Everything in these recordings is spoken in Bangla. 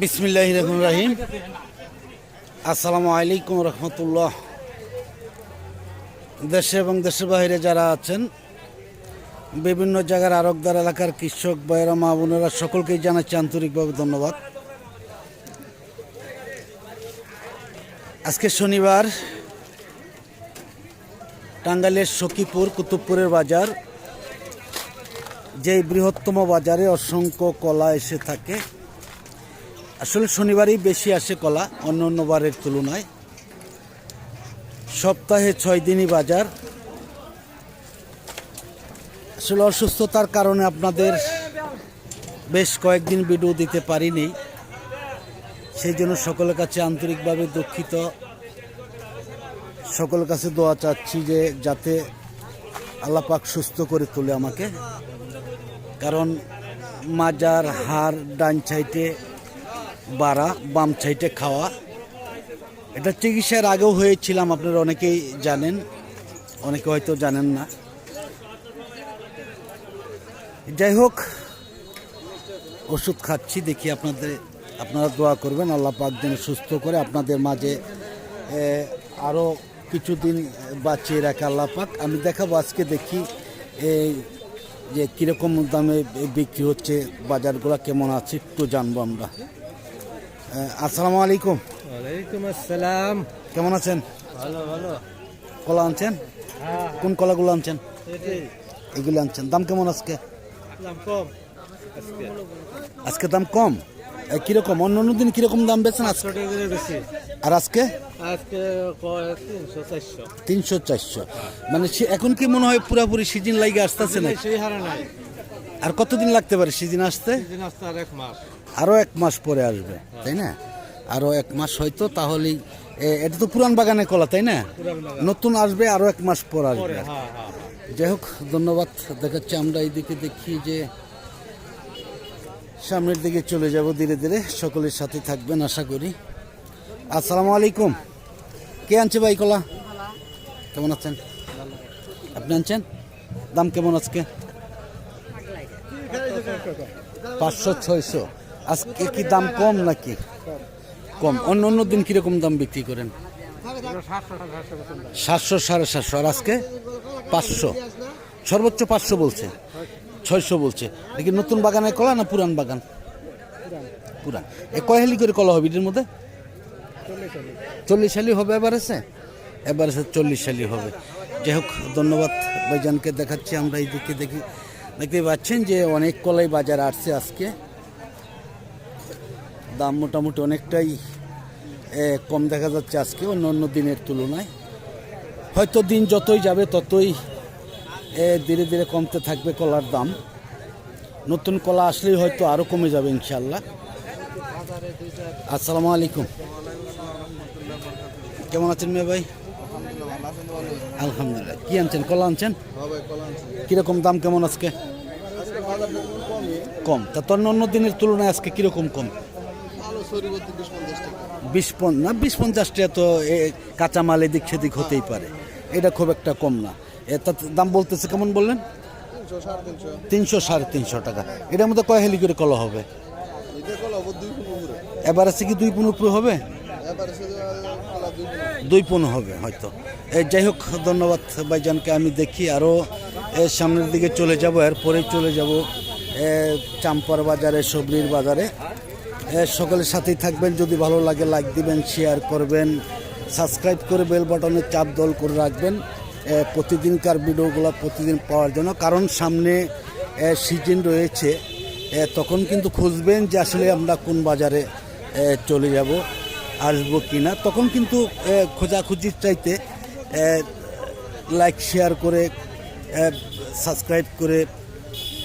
বিসমিল্লাহ রহমান রাহিম আসসালামু আলাইকুম রহমতুল্লাহ। দেশে এবং দেশের বাইরে যারা আছেন, বিভিন্ন জায়গার আরকদার এলাকার কৃষক বাইরা মা বোনেরা, সকলকেই জানাচ্ছি আন্তরিকভাবে ধন্যবাদ। আজকে শনিবার, টাঙ্গাইলের সখীপুর, কুতুবপুরের বাজার যেই বৃহত্তম বাজারে অসংখ্য কলা এসে থাকে। আসলে শনিবারই বেশি আসে কলা, অন্য অন্য বারের তুলনায়। সপ্তাহে ছয় দিনই বাজার। আসলে অসুস্থতার কারণে আপনাদের বেশ কয়েকদিন ভিডিও দিতে পারিনি। সেই জন্য সকলের কাছে আন্তরিকভাবে দুঃখিত। সকলের কাছে দোয়া চাচ্ছি যে যাতে আল্লাহ পাক সুস্থ করে তোলে আমাকে। কারণ মাজার হাড়, ডান সাইডে বাড়া, বাম সাইডে খাওয়া। এটা চিকিৎসার আগেও হয়েছিলাম, আপনারা অনেকেই জানেন, অনেকে হয়তো জানেন না। যাই হোক, ওষুধ খাচ্ছি, দেখি আপনাদের, আপনারা দোয়া করবেন, আল্লাহ পাক যেন সুস্থ করে আপনাদের মাঝে আরও কিছুদিন বাঁচিয়ে রাখে আল্লাহ পাক। আমি দেখাবো, আজকে দেখি, এই যে কীরকম দামে বিক্রি হচ্ছে বাজারগুলো কেমন আছে একটু জানব আমরা। আসসালামু আলাইকুম। ওয়ালাইকুম আসসালাম। কেমন আছেন? ভালো ভালো। কলা আনছেন? হ্যাঁ। কোন কলাগুলো আনছেন? এগুলো আনছেন। দাম কেমন আজকে? দাম কম। আজকে দাম কম? কীরকম? অন্য অন্য দিন কীরকম দাম বেচেন আজকে? আর আজকে? তিনশো চারশো। মানে এখন কি মনে হয় পুরাপুরি সিজন লাগে আসতেছে না আর কতদিন লাগতে পারে সিজন আসতে? দিন এক মাস। আরও এক মাস পরে আসবে তাই না? আরও এক মাস হয়তো তাহলেই এটা তো পুরান বাগানে কলা তাই না? নতুন আসবে আরও এক মাস পর আসবে। পরে হ্যাঁ হ্যাঁ। যাই হোক ধন্যবাদ দেখাচ্ছি। আমরা এইদিকে দেখি যে সামনের দিকে চলে যাব ধীরে ধীরে। সকলের সাথে থাকবেন, আশা করি। আসসালামু আলাইকুম। কে আনছে ভাই কলা? কেমন আছেন? আপনি আনছেন? দাম কেমন আজকে? পাঁচশো, ছয়শো। আজকে কি দাম কম নাকি? কম। অন্য অন্য দিন কীরকম দাম বিক্রি করেন? সাতশো, সাড়ে সাতশো। আর আজকে পাঁচশো। সর্বোচ্চ পাঁচশো বলছে। ছয়শো বলছে। দেখি নতুন বাগানে কলা না পুরান বাগান? পুরান। এ কয় হালি করে কলা হবে এটার মধ্যে? চল্লিশ হালি হবে এবার এসে? এবার এসে চল্লিশ হালি হবে। যাই হোক, ধন্যবাদ ভাইজানকে দেখাচ্ছি, আমরা এই দিকে দেখি। দেখতে পাচ্ছেন যে অনেক কলাই বাজার আসছে আজকে। দাম মোটামুটি অনেকটাই কম দেখা যাচ্ছে আজকে অন্য অন্য দিনের তুলনায়। হয়তো দিন যতই যাবে ততই ধীরে ধীরে কমতে থাকবে কলার দাম। নতুন কলা আসলেই হয়তো আরও কমে যাবে ইনশাল্লাহ আসসালামু আলাইকুম। কেমন আছেন মেয়ে ভাই? আলহামদুলিল্লাহ। কি আনছেন? কলা আনছেন? কীরকম দাম কেমন আজকে? কম। তা তো অন্য দিনের তুলনায় আজকে কীরকম কম? বিশ না, বিশ পঞ্চাশ টাকা তো কাঁচামাল এদিক সেদিক হতেই পারে। এটা খুব একটা কম না। তার দাম বলতেছে কেমন বললেন? তিনশো সাড়ে তিনশো টাকা। এটার মধ্যে কয় হেলি করে কলা হবে? এবার আছে কি দুই পনেরো উপরে হবে? দুই পনেরো হবে হয়তো। যাই হোক, ধন্যবাদ ভাইজানকে। আমি দেখি আরও সামনের দিকে চলে যাব, এরপরে চলে যাব চাম্পার বাজারে, সবরির বাজারে। সকলের সাথেই থাকবেন। যদি ভালো লাগে লাইক দিবেন শেয়ার করবেন। সাবস্ক্রাইব করে বেল বাটনে চাপ দল করে রাখবেন। প্রতিদিনকার ভিডিওগুলো প্রতিদিন পাওয়ার জন্য, কারণ সামনে সিজন রয়েছে। তখন কিন্তু খুঁজবেন যে আসলে আমরা কোন বাজারে চলে যাব, আসব কি না তখন কিন্তু খোঁজাখুঁজির চাইতে লাইক শেয়ার করে সাবস্ক্রাইব করে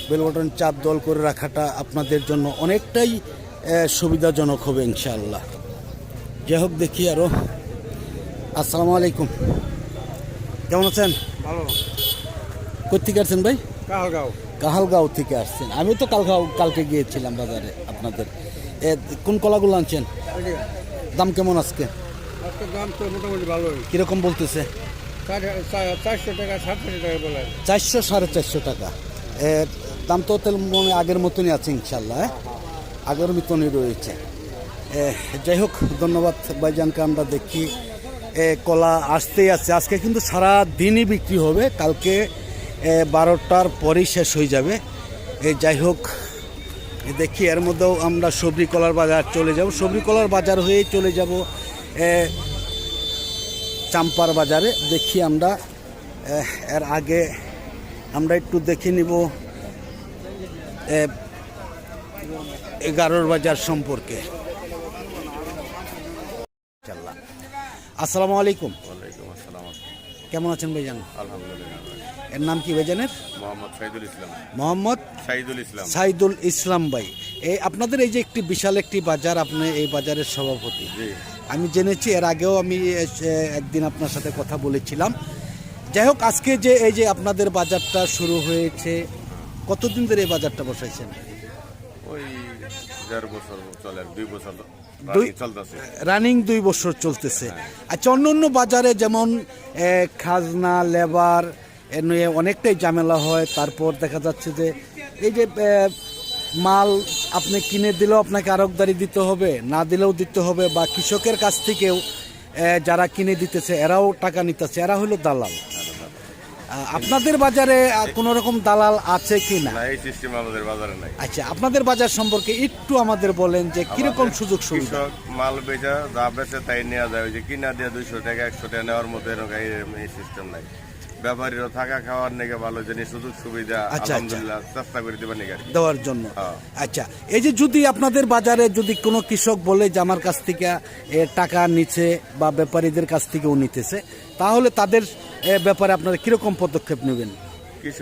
বেল বাটন চাপ দল করে রাখাটা আপনাদের জন্য অনেকটাই সুবিধাজনক হবে, ইনশাআল্লাহ। যাই হোক, দেখি আরও আসসালামু আলাইকুম। কেমন আছেন? ভালো। কোথেকে আসছেন ভাই? কালগাঁও কাহালগাঁও থেকে আসছেন। আমি তো কালগাঁও কালকে গিয়েছিলাম বাজারে আপনাদের। এ, কোন কলাগুলো আনছেন? দাম কেমন আজকে? দাম তো মোটামুটি ভালোই। কীরকম বলতেছে? চারশো টাকা সাতশো টাকা বলে। চারশো সাড়ে চারশো টাকা। এ, দাম তো তেল মনে আগের মতনই আছে ইনশাল্লাহ হ্যাঁ? আগের মতনই রয়েছে। যাই হোক ধন্যবাদ ভাইজানকে আমরা দেখি। কলা আসতেই আছে। আজকে কিন্তু সারা দিনই বিক্রি হবে। কালকে বারোটার পরেই শেষ হয়ে যাবে। যাই হোক দেখি, এর মধ্যেও আমরা সবজি কলার বাজার চলে যাব। সবজি কলার বাজার হয়েই চলে যাব চাম্পার বাজারে। দেখি আমরা এর আগে আমরা একটু দেখে নিব এগারোর বাজার সম্পর্কে। ইনশাল্লাহ। আসসালামু আলাইকুম। ওয়ালাইকুম আসসালাম কেমন আছেন ভাইজান? আলহামদুলিল্লাহ। এর নাম কি ভাইজানের? মোহাম্মদ সাইদুল ইসলাম। মোহাম্মদ সাইদুল ইসলাম। সাইদুল ইসলাম ভাই। এই আপনাদের এই যে একটি বিশাল একটি বাজার আপনি এই বাজারের সভাপতি। আমি জেনেছি এর আগেও আমি একদিন আপনার সাথে কথা বলেছিলাম। যাই হোক আজকে যে এই যে আপনাদের বাজারটা শুরু হয়েছে কতদিন ধরে এই বাজারটা বসাইছেন? ওই দেড় বছর চলে দুই বছর চলতেছে। রানিং দুই বছর চলতেছে। আচ্ছা অন্য অন্য বাজারে যেমন খাজনা লেবার নিয়ে অনেকটাই ঝামেলা হয়। তারপর দেখা যাচ্ছে যে এই যে মাল আপনি কিনে দিলেও আপনাকে আরকদারি দিতে হবে না দিলেও দিতে হবে বা কৃষকের কাছ থেকেও যারা কিনে দিতেছে এরাও টাকা নিতেছে এরা হলো দালাল। আপনাদের বাজারে কোনো রকম দালাল আছে কি না এই সিস্টেম আমাদের বাজারে নাই। আচ্ছা আপনাদের বাজার সম্পর্কে একটু আমাদের বলেন যে কীরকম সুযোগ সুবিধা? কৃষক মাল বেচা যা বেচে তাই নেওয়া যায়। ওই যে কিনা দিয়ে দুইশো টাকা একশো টাকা নেওয়ার মতো এরকম এই- সিস্টেম নাই। ব্যাপারীরা থাকা খাওয়ার নাকি ভালো জিনিস সুযোগ সুবিধা আচ্ছা। আলহামদুলিল্লাহ চেষ্টা করে দিবেন নাকি দেওয়ার জন্য। হ্যাঁ। আচ্ছা এই যে যদি আপনাদের বাজারে যদি কোনো কৃষক বলে যে আমার কাছ থেকে টাকা নিচ্ছে বা ব্যাপারীদের কাছ থেকেও নিতেছে তাহলে তাদের এ, ব্যাপারে আপনারা কীরকম পদক্ষেপ নেবেন? কিছু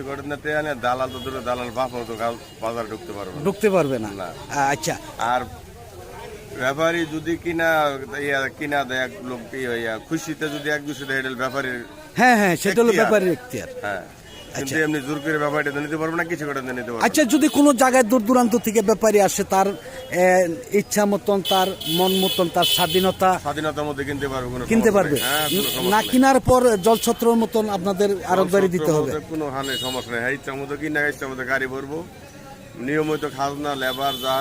আনে দালাল তো দূরে দালাল বাপ তো বাজারে ঢুকতে পারবে না। ঢুকতে পারবে না? না। আচ্ছা। আর ব্যাপারী যদি কিনা ইয়া কিনা দেয় এক লোক ইয়া খুশিতে যদি এক দুশো দেয় এটা ব্যাপারীর হ্যাঁ হ্যাঁ সেটা হলো এখতিয়ার। ব্যাপারীর এখতিয়ার। হ্যাঁ। কিন্তু এমনি জোর করে ব্যাপারীটা তো নিতে পারবে না কিছু নিতে পারবে আচ্ছা যদি কোনো জায়গায় দূর দূরান্ত থেকে ব্যাপারী আসে তার ইচ্ছা মতন তার মন মতন তার স্বাধীনতা স্বাধীনতার মধ্যে কিনতে পারবে কোনো কিনতে পারবে। হ্যাঁ না কিনার পর জলছত্রর মতন আপনাদের আরকদারি দিতে হবে। কোনো হানে সমস্যা নেই। হ্যাঁ ইচ্ছা মতো কিনা ইচ্ছা মতো গাড়ি ভরবো। নিয়মিত খাজনা লেবার যা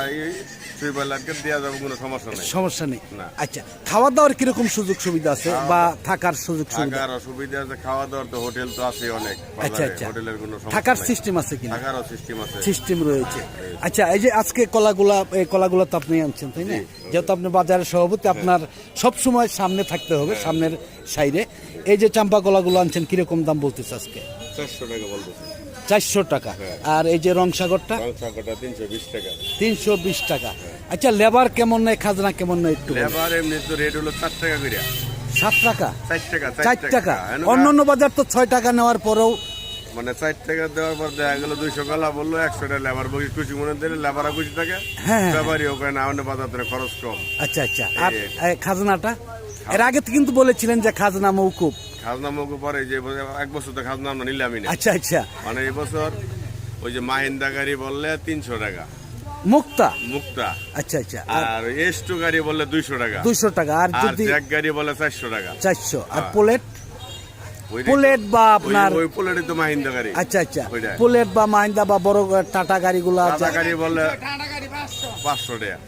এই সুইপার লাইটকে দেওয়া যাবে কোনো সমস্যা নেই। সমস্যা নেই। না। আচ্ছা খাওয়া দাওয়ার কীরকম সুযোগ সুবিধা আছে বা থাকার সুযোগ সুবিধা? থাকার আছে খাওয়া দাওয়ার তো হোটেল তো আছে অনেক আচ্ছা আচ্ছা। হোটেলের কোনো থাকার সিস্টেম আছে কিনা? থাকারও সিস্টেম আছে। সিস্টেম রয়েছে। আচ্ছা এই যে আজকে কলাগুলা এই কলাগুলা তো আপনি আনছেন তাই না? যেহেতু আপনি বাজারের সভাপতি আপনার সব সময় সামনে থাকতে হবে সামনের সাইডে। এই যে চাম্পা কলাগুলো আনছেন কীরকম দাম বলতেছে আজকে? চারশো টাকা বলতেছে। চারশো টাকা। আর এই যে রং সাগরটা? তিনশো বিশ টাকা। আচ্ছা লেবার কেমন নেয় খাজনা কেমন নেয় একটু লেবার এমনি তো রেট হলো চার টাকা করে সাত টাকা? চার টাকা চার টাকা। হ্যাঁ, অন্য অন্য বাজার তো ছয় টাকা নেওয়ার পরেও মানে চার টাকা দেওয়ার পর দেখা গেল দুইশো গলা বলল একশো টাকা লেবার বই খুশি মনে দিলে লেবারও খুশি থাকে। হ্যাঁ, হ্যাঁ। ব্যাপারই ওখানে না অন্য বাজার খরচ কম। আচ্ছা আচ্ছা। আর খাজনাটা? এর আগে কিন্তু বলেছিলেন যে খাজনা মৌকুব খাজনা মুখে পরে যে এক বছর তো খাজনা আমরা নিলামই না। আচ্ছা আচ্ছা। মানে এই বছর ওই যে মাহিন্দা গাড়ি বললে তিনশো টাকা। মুক্তা? মুক্তা। আচ্ছা আচ্ছা। আর এস্টু গাড়ি বললে দুইশো টাকা। দুইশো টাকা। আর যদি জ্যাক গাড়ি বলে চারশো টাকা। চারশো। আর হ্যাঁ। পোলেট? পোলেট বা আপনার ওই পোলেটই তো মাহিন্দা গাড়ি। আচ্ছা আচ্ছা। পোলেট বা মাহিন্দা বা বড় টাটা গাড়িগুলো টাটা গাড়ি বললে পাঁচশো টাকা।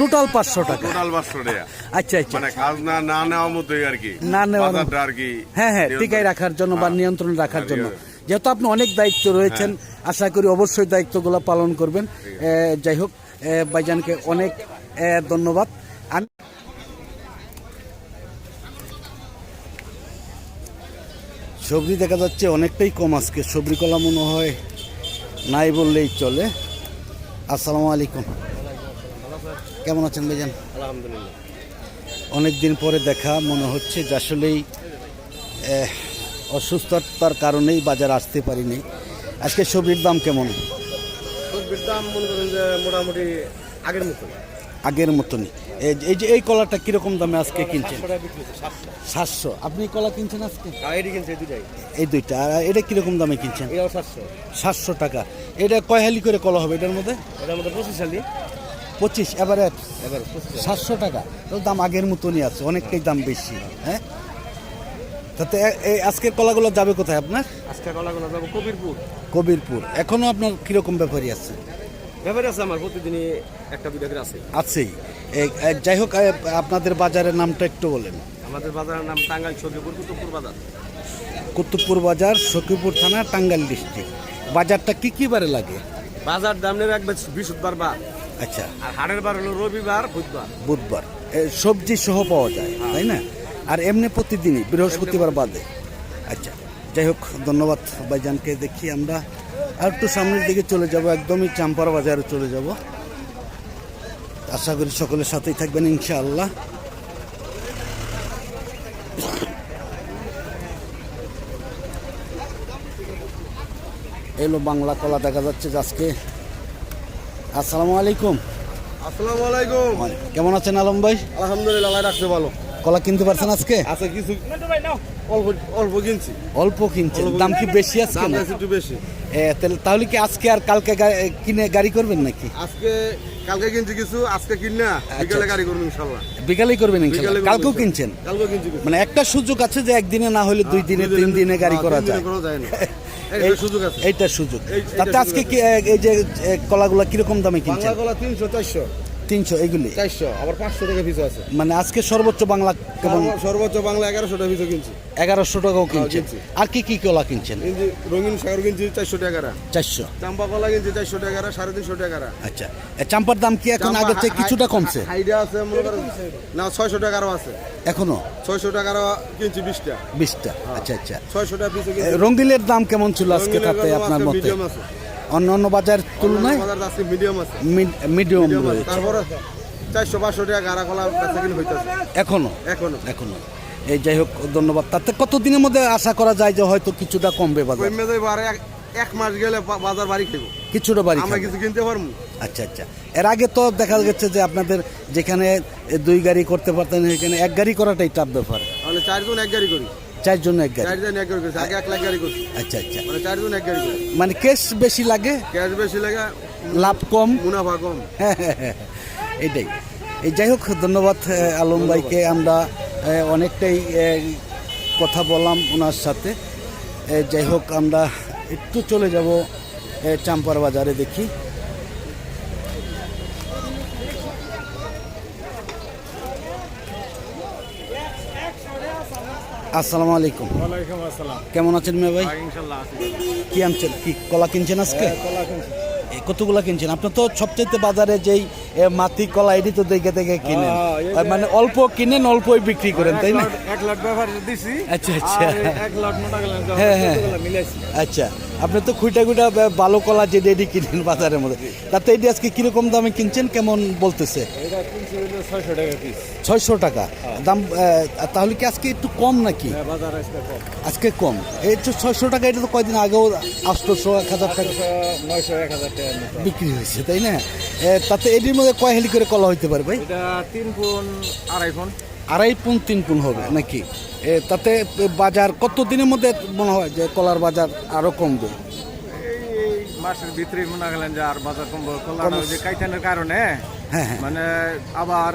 টোটাল পাঁচশো টাকা। টোটাল পাঁচশো টাকা। আচ্ছা আচ্ছা। মানে খাজনা না নেওয়া মতোই আর কি। না বাজারটা আর কি হ্যাঁ হ্যাঁ টিকায় রাখার জন্য বা হ্যাঁ। নিয়ন্ত্রণ রাখার জন্য। যেহেতু আপনি অনেক দায়িত্ব রয়েছেন আশা করি অবশ্যই দায়িত্বগুলো পালন করবেন। যাই হোক এ, ভাইজানকে অনেক ধন্যবাদ। আমি সবজি দেখা যাচ্ছে অনেকটাই কম আজকে। সবজি কলা মনে হয় নাই বললেই চলে। আসসালামু আলাইকুম। কেমন আছেন ভাইজান? আলহামদুলিল্লাহ। অনেক দিন পরে দেখা মনে হচ্ছে যে আসলেই অসুস্থতার কারণেই বাজার আসতে পারিনি। আজকে সবজির দাম কেমন? সবজির দাম মনে করেন যে মোটামুটি আগের মতো আগের মতনই। এই- এই যে এই কলাটা কীরকম দামে আজকে কিনছেন? সাতশো আপনি কলা কিনছেন আজকে? এই দুইটা। আর এটা কীরকম দামে কিনছেন? সাতশো। টাকা। এটা কয় হালি করে কলা হবে এটার মধ্যে? এটার মধ্যে পঁচিশ সালি পঁচিশ এবারে পঁচিশ সাতশো টাকা। তো দাম আগের মতনই আছে অনেকটাই দাম বেশি হ্যাঁ? তাতে এই আজকের কলাগুলো যাবে কোথায় আপনার? আজকে কলাগুলো যাব কবিরপুর। কবিরপুর। এখনও আপনার কীরকম ব্যাপারই আছে? ব্যাপারে আছে আমার প্রতিদিনই একটা করে আছে। আছেই। যাই হোক আপনাদের বাজারের নামটা একটু বলেন। আমাদের বাজারের নাম টাঙ্গাইল সখীপুর কুতুবপুর বাজার। কুতুবপুর বাজার সখীপুর থানা টাঙ্গাইল ডিস্ট্রিক্ট। বাজারটা কি কি বারে লাগে? বাজার দাম নেবে এক বৃহস্পতিবার বার আচ্ছা। আর হাটের বার হলো রবিবার বুধবার। বুধবার। সবজি সহ পাওয়া যায় তাই না? আর এমনি প্রতিদিনই বৃহস্পতিবার বাদে। আচ্ছা যাই হোক ধন্যবাদ ভাইজানকে দেখি আমরা আর একটু সামনের দিকে চলে যাব একদমই চাম্পার বাজারে চলে যাব। আশা করি সকলের সাথেই থাকবেন ইনশাআল্লাহ। এলো বাংলা কলা দেখা যাচ্ছে যে আজকে। আসসালামু আলাইকুম। আসসালামু আলাইকুম। কেমন আছেন আলম ভাই? আলহামদুলিল্লাহ আল্লাহ রাখতে ভালো। কলা কিনতে পারছেন আজকে? আছে কিছু অল্প অল্প কিনছি। অল্প কিনছেন। দাম কি বেশি আজকে দাম আছে একটু বেশি। তাহলে- তাহলে কি আজকে আর কালকে কিনে গাড়ি করবেন নাকি? আজকে কালকে কিনছি কিছু আজকে কিন না। বিকালে গাড়ি করব ইনশাল্লাহ। বিকালেই করবেন ইনশাআল্লাহ। কালকেও কিনছেন? কালকেও কিনছি মানে একটা সুযোগ আছে যে একদিনে না হলে দুই দিনে তিন দিনে গাড়ি হ্যাঁ, করা যায়। সুযোগ এইটা সুযোগ। তাতে আজকে কি এই যে কলাগুলা কীরকম দামে কিনছেন? কলা তিনশো চারশো। তিনশো এগুলি? চারশো আবার পাঁচশো টাকা পিছু আছে। মানে আজকে সর্বোচ্চ বাংলা কেমন? সর্বোচ্চ বাংলা এগারোশো টাকা পিছু কিনছি। এগারোশো টাকাও কিনছেন। কিনছি। আর কি কি কলা কিনছেন? রঙিন সাগর কিনছি চারশো টাকারা চারশো। চাম্পা কলা কিনছি চারশো টাকারা সাড়ে তিনশো টাকারা আচ্ছা। চাম্পার দাম কি এখন আগের চেয়ে কিছুটা কমছে? হাইডা আছে মনে না ছয়শো টাকারও আছে। এখনও? ছয়শো টাকারও কিনছি বিশটা। বিশটা। আচ্ছা আচ্ছা। ছয়শো টাকা পিছু রঙ্গিলের দাম কেমন ছিল আজকে তাতে আপনার মতে। অন্য অন্য বাজার তুলনায় মিডিয়াম আছে মিডিয়াম তারপরে চারশো পাঁচশো টাকা গাড়া কলা হইতেছে। এখনও? এখনও। এখনও। এই যাই হোক ধন্যবাদ। তাতে কতদিনের মধ্যে আশা করা যায় যে হয়তো কিছুটা কমবে বাজার? এক- মাস গেলে বাজার বাড়ি খাইব। কিছুটা বাড়ি আমরা কিছু কিনতে পারব। আচ্ছা আচ্ছা। এর আগে তো দেখা গেছে যে আপনাদের যেখানে দুই গাড়ি করতে পারতেন এখানে এক গাড়ি করাটাই টাফ ব্যাপার। মানে চারজন এক গাড়ি করি। চারজন এক গাড়ি। চারজন এক গাড়ি করছি আগে এক লাখ গাড়ি করছি। আচ্ছা আচ্ছা। মানে চারজন এক গাড়ি মানে কেস বেশি লাগে? ক্যাশ বেশি লাগে লাভ কম? মুনাফা কম। এটাই। এই যাই হোক ধন্যবাদ আলম ভাইকে। আমরা অনেকটাই কথা বললাম ওনার সাথে। যাই হোক আমরা একটু চলে যাব চাম্পার বাজারে দেখি। আসসালামু আলাইকুম। ওয়ালাইকুম আসসালাম। কেমন আছেন মেয়ে ভাই? ইনশাআল্লাহ আছি। কি আনছেন? কি কলা কিনছেন আজকে? কলা কিনছেন কতগুলা কিনছেন? আপনি তো সবচেয়ে বাজারে যেই মাটি কলা এটি তো দেখে দেখে কিনেন। হ্যাঁ, মানে অল্প কিনেন অল্পই বিক্রি করেন তাই না? এক লাখ ব্যবহার দিছি। আচ্ছা, আচ্ছা। এক মোটা হ্যাঁ, হ্যাঁ। আচ্ছা। আপনি তো খুঁটা খুঁটা ভালো কলা যে এটি কিনেন বাজারের মধ্যে তাতে এটি আজকে কীরকম দামে কিনছেন কেমন বলতেছে? ছয়শো টাকা টাকা। দাম তাহলে কি আজকে একটু কম নাকি? আসতে কম। আজকে কম। এই তো ছয়শো টাকা এটা তো কয়দিন আগেও আটশোশো এক হাজার টাকা নয়শো এক হাজার টাকার বিক্রি হয়েছে তাই না? তাতে এটির মধ্যে কয় হেলি করে কলা হইতে পারে ভাই? তিন ফোন আড়াই ফোন আড়াই পুন তিন পুন হবে নাকি? এ, তাতে বাজার কত দিনের মধ্যে মনে হয় যে কলার বাজার আরও কমবে? মাসের ভিতরে মনে গেলেন যে আর বাজার কমবো। ওই যে কাইতানের কারণে হ্যাঁ হ্যাঁ। মানে আবার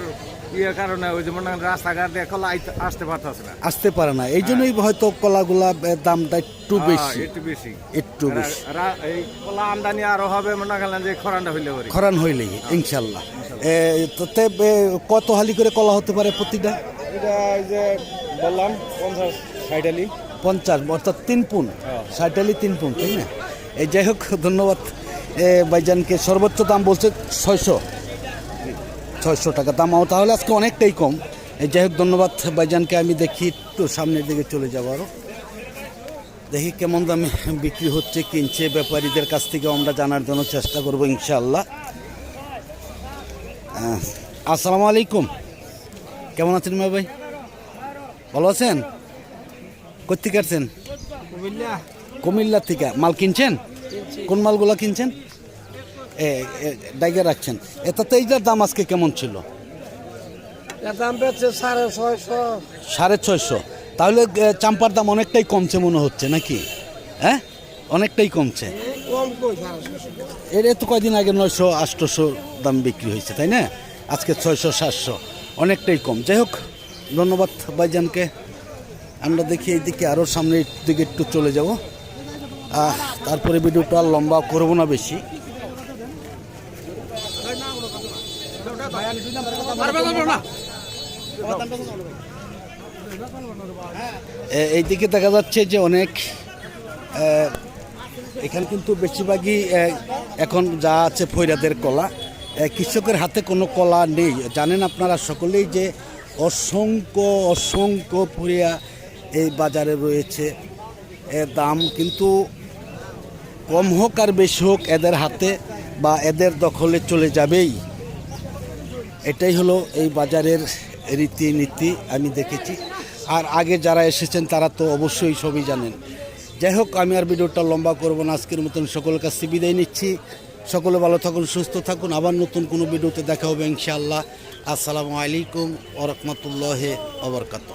ইয়ের কারণে ওই যে মনে রাস্তাঘাট দিয়ে কলা আসতে পারতেছে না। আসতে পারে না। এই জন্যই হয়তো কলাগুলা দামটা একটু হ্যাঁ, বেশি। একটু বেশি। একটু বেশি। এই কলা আমদানি আরও হবে মনে গেলেন যে খরানটা হইলে খরান হইলেই ইনশাল্লাহ। তাতে কত হালি করে কলা হতে পারে প্রতিটা? এটা যে বললাম পঞ্চাশ ষাট আলি পঞ্চাশ অর্থাৎ তিন পুন। হ্যাঁ। ষাট হালি তিন পুন তাই না? এই যাই হোক ধন্যবাদ। বাইজানকে সর্বোচ্চ দাম বলছে ছয়শো। ছয়শো টাকা দাম। তাহলে আজকে অনেকটাই কম। এই যাই হোক ধন্যবাদ বাইজানকে আমি দেখি একটু সামনের দিকে চলে যাব আরও দেখি কেমন দামে বিক্রি হচ্ছে কিনছে ব্যাপারীদের কাছ থেকে আমরা জানার জন্য চেষ্টা করব ইনশাআল্লাহ। আসসালামু আলাইকুম। কেমন আছেন মেয়ে ভাই? ভালো আছেন? কোথেকে আসছেন? কুমিল্লা। থেকে। মাল কিনছেন? কোন মালগুলো কিনছেন? এ ডাইগে রাখছেন। এটাতে এইটার দাম আজকে কেমন ছিল? এর দাম পেয়েছে সাড়ে ছয়শো। সাড়ে ছয়শো। তাহলে চাম্পার দাম অনেকটাই কমছে মনে হচ্ছে নাকি? হ্যাঁ? অনেকটাই কমছে। এর তো কয়দিন আগে নয়শো আটশোশো দাম বিক্রি হয়েছে, তাই না? আজকে ছয়শো, সাতশো, অনেকটাই কম। যাই হোক, ধন্যবাদ ভাইজানকে। আমরা দেখি এইদিকে আরও সামনের দিকে একটু চলে যাব। তারপরে ভিডিওটা লম্বা করব না বেশি। এইদিকে দেখা যাচ্ছে যে অনেক এখানে কিন্তু বেশিরভাগই এখন যা আছে ফৈরাদের কলা। কৃষকের হাতে কোনো কলা নেই। জানেন আপনারা সকলেই যে অসংখ্য অসংখ্য ফুরিয়া এই বাজারে রয়েছে। দাম কিন্তু কম হোক আর বেশি হোক এদের হাতে বা এদের দখলে চলে যাবেই। এটাই হলো এই বাজারের রীতিনীতি, আমি দেখেছি। আর আগে যারা এসেছেন তারা তো অবশ্যই সবই জানেন। যাই হোক আমি আর ভিডিওটা লম্বা করব না। আজকের মতন সকলের কাছে বিদায় নিচ্ছি। সকলে ভালো থাকুন, সুস্থ থাকুন। আবার নতুন কোনো ভিডিওতে দেখা হবে ইনশাআল্লাহ। আসসালামু আলাইকুম ওরহমতুল্লাহ ওবরকাত